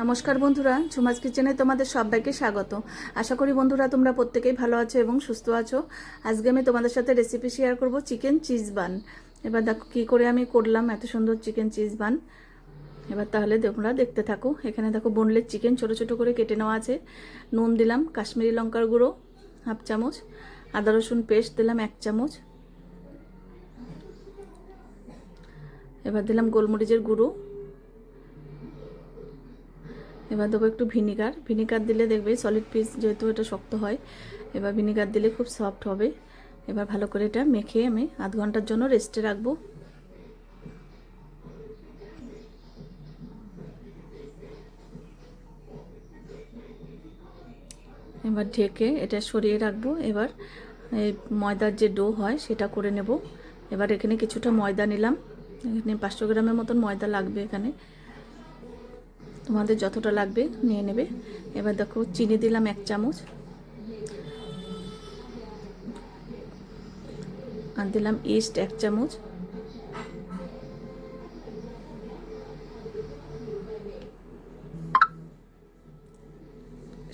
নমস্কার বন্ধুরা ঝুমাজ কিচেনে তোমাদের সবাইকে স্বাগত। আশা করি বন্ধুরা তোমরা প্রত্যেকেই ভালো আছো এবং সুস্থ আছো। আজকে আমি তোমাদের সাথে রেসিপি শেয়ার করব চিকেন চিজ বান এবার দেখো কী করে আমি করলাম এত সুন্দর চিকেন চিজ বান এবার তাহলে তোমরা দেখতে থাকো। এখানে দেখো বোনলেস চিকেন ছোট ছোট করে কেটে নেওয়া আছে। নুন দিলাম, কাশ্মীরি লঙ্কার গুঁড়ো, হাফ চামচ। আদা রসুন পেস্ট দিলাম এক চামচ। এবার দিলাম গোলমরিচের গুঁড়ো। এবার দেবো একটু ভিনিগার। ভিনিগার দিলে দেখবে সলিড পিস যেহেতু এটা শক্ত হয়, এবার ভিনিগার দিলে খুব সফট হবে। এবার ভালো করে এটা মেখে আমি আধ ঘণ্টার জন্য রেস্টে রাখব। এবার ঢেকে এটা সরিয়ে রাখব। এবার এই ময়দার যে ডো হয় সেটা করে নেব। এবার এখানে কিছুটা ময়দা নিলাম। এখানে পাঁচশো গ্রামের মতন ময়দা লাগবে এখানে। তোমাদের যতটা লাগবে নিয়ে নেবে। এবার দেখো, চিনি দিলাম এক চামচ। আর দিলাম ইস্ট এক চামচ।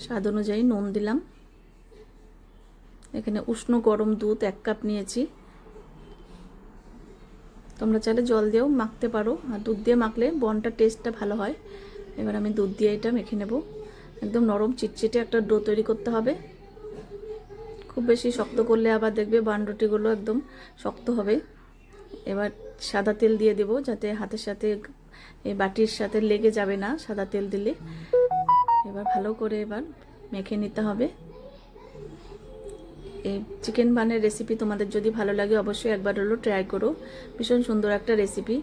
স্বাদ অনুযায়ী নুন দিলাম। এখানে উষ্ণ গরম দুধ এক কাপ নিয়েছি। তোমরা চাইলে জল দিয়েও মাখতে পারো। আর দুধ দিয়ে মাখলে বনটা টেস্টটা ভালো হয়। এবার আমি দুধ দিয়ে এটা মেখে নেব। একদম নরম চিটচিটে একটা ডো তৈরি করতে হবে। খুব বেশি শক্ত করলে আবার দেখবে বান রুটিগুলো একদম শক্ত হবে। এবার সাদা তেল দিয়ে দেব যাতে হাতের সাথে এই বাটির সাথে লেগে যাবে না সাদা তেল দিলে। এবার ভালো করে এবার মেখে নিতে হবে। এই চিকেন বানের রেসিপি তোমাদের যদি ভালো লাগে অবশ্যই একবার হলো ট্রাই করো। ভীষণ সুন্দর একটা রেসিপি।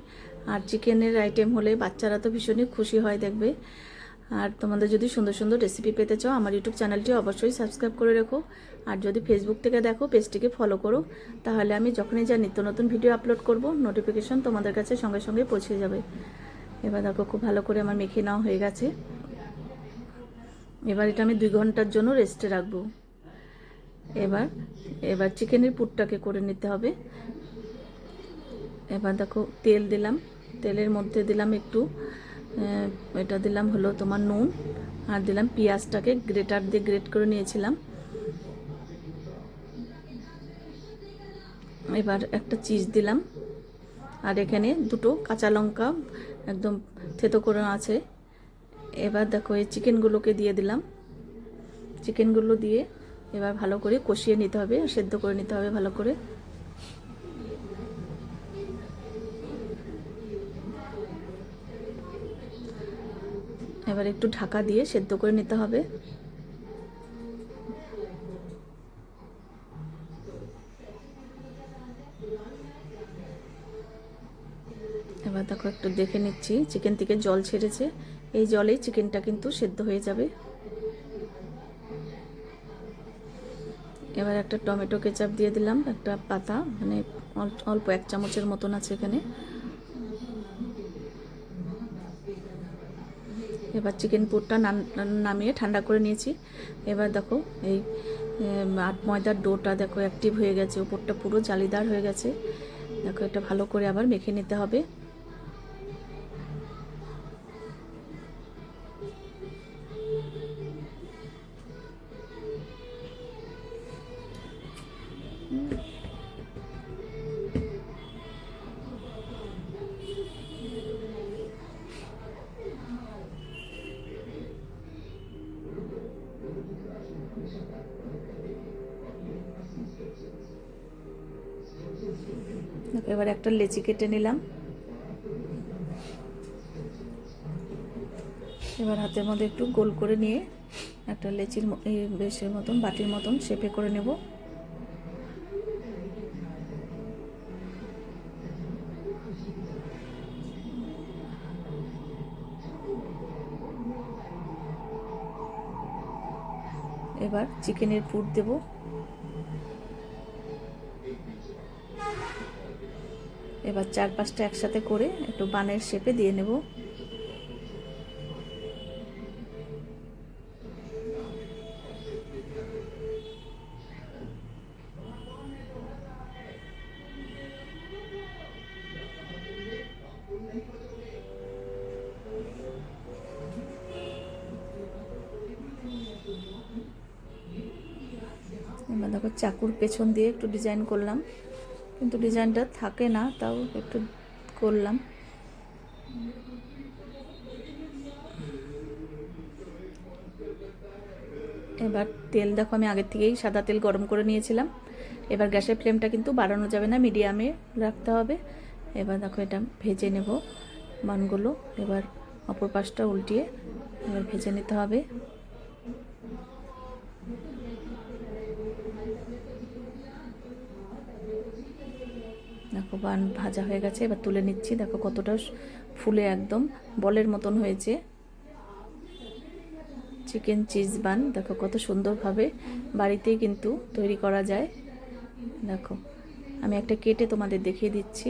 আর চিকেনের আইটেম হলে বাচ্চারা তো ভীষণই খুশি হয় দেখবে। আর তোমাদের যদি সুন্দর সুন্দর রেসিপি পেতে চাও, আমার ইউটিউব চ্যানেলটি অবশ্যই সাবস্ক্রাইব করে রেখো। আর যদি ফেসবুক থেকে দেখো পেজটিকে ফলো করো। তাহলে আমি যখনই যা নিত্য নতুন ভিডিও আপলোড করব নোটিফিকেশন তোমাদের কাছে সঙ্গে সঙ্গে পৌঁছে যাবে। এবার দেখো, খুব ভালো করে আমার মেখে নেওয়া হয়ে গেছে। এবার এটা আমি দুই ঘণ্টার জন্য রেস্টে রাখব। এবার এবার চিকেনের পুরটাকে করে নিতে হবে। এবার দেখো, তেল দিলাম। তেলের মধ্যে দিলাম একটু এটা দিলাম হলো তোমার নুন আর দিলাম পেঁয়াজটাকে গ্রেটার দিয়ে গ্রেট করে নিয়েছিলাম। এবার একটা চিজ দিলাম আর এখানে দুটো কাঁচা লঙ্কা একদম থেতো করে আছে। এবার দেখো এই চিকেনগুলোকে দিয়ে দিলাম। চিকেনগুলো দিয়ে এবার ভালো করে কষিয়ে নিতে হবে সেদ্ধ করে নিতে হবে ভালো করে। এবার একটু ঢাকা দিয়ে সেদ্ধ করে নিতে হবে। এবার দেখো একটু দেখে নিচ্ছি চিকেন থেকে জল ছেড়েছে। এই জলেই চিকেনটা কিন্তু সেদ্ধ হয়ে যাবে। এবার একটা টমেটো কেচাপ দিয়ে দিলাম, একটা পাতা মানে অল্প এক চামচের মতন আছে এখানে। এবার চিকেন পুরটা নামিয়ে ঠান্ডা করে নিয়েছি। এবার দেখো এই আট ময়দার ডোটা দেখো অ্যাক্টিভ হয়ে গেছে, উপরটা পুরো জালিদার হয়ে গেছে। দেখো এটা ভালো করে আবার মেখে নিতে হবে। এবার একটা লেচি কেটে নিলাম। এবার হাতের মধ্যে একটু গোল করে নিয়ে একটা লেচির বেশের মতন, বাটির মতন শেপে করে নেব। এবার চিকেনের পুর দেবো। এবার চার পাঁচটা একসাথে করে একটু বানের শেপে দিয়ে নেব। এবার দেখো চাকুর পেছন দিয়ে একটু ডিজাইন করলাম। কিন্তু ডিজাইনটা থাকে না, তাও একটু করলাম। এবার তেল, দেখো আমি আগের থেকেই সাদা তেল গরম করে নিয়েছিলাম। এবার গ্যাসের ফ্লেমটা কিন্তু বাড়ানো যাবে না, মিডিয়ামে রাখতে হবে। এবার দেখো এটা ভেজে নেব মানগুলো। এবার অপর পাশটা উল্টিয়ে এবার ভেজে নিতে হবে দেখো বান ভাজা হয়ে গেছে, এবার তুলে নিচ্ছি। দেখো কতটা ফুলে একদম, বলের মতন হয়েছে। চিকেন চিজ বান দেখো কত সুন্দরভাবে বাড়িতেই কিন্তু তৈরি করা যায়। দেখো, আমি একটা কেটে তোমাদের দেখিয়ে দিচ্ছি।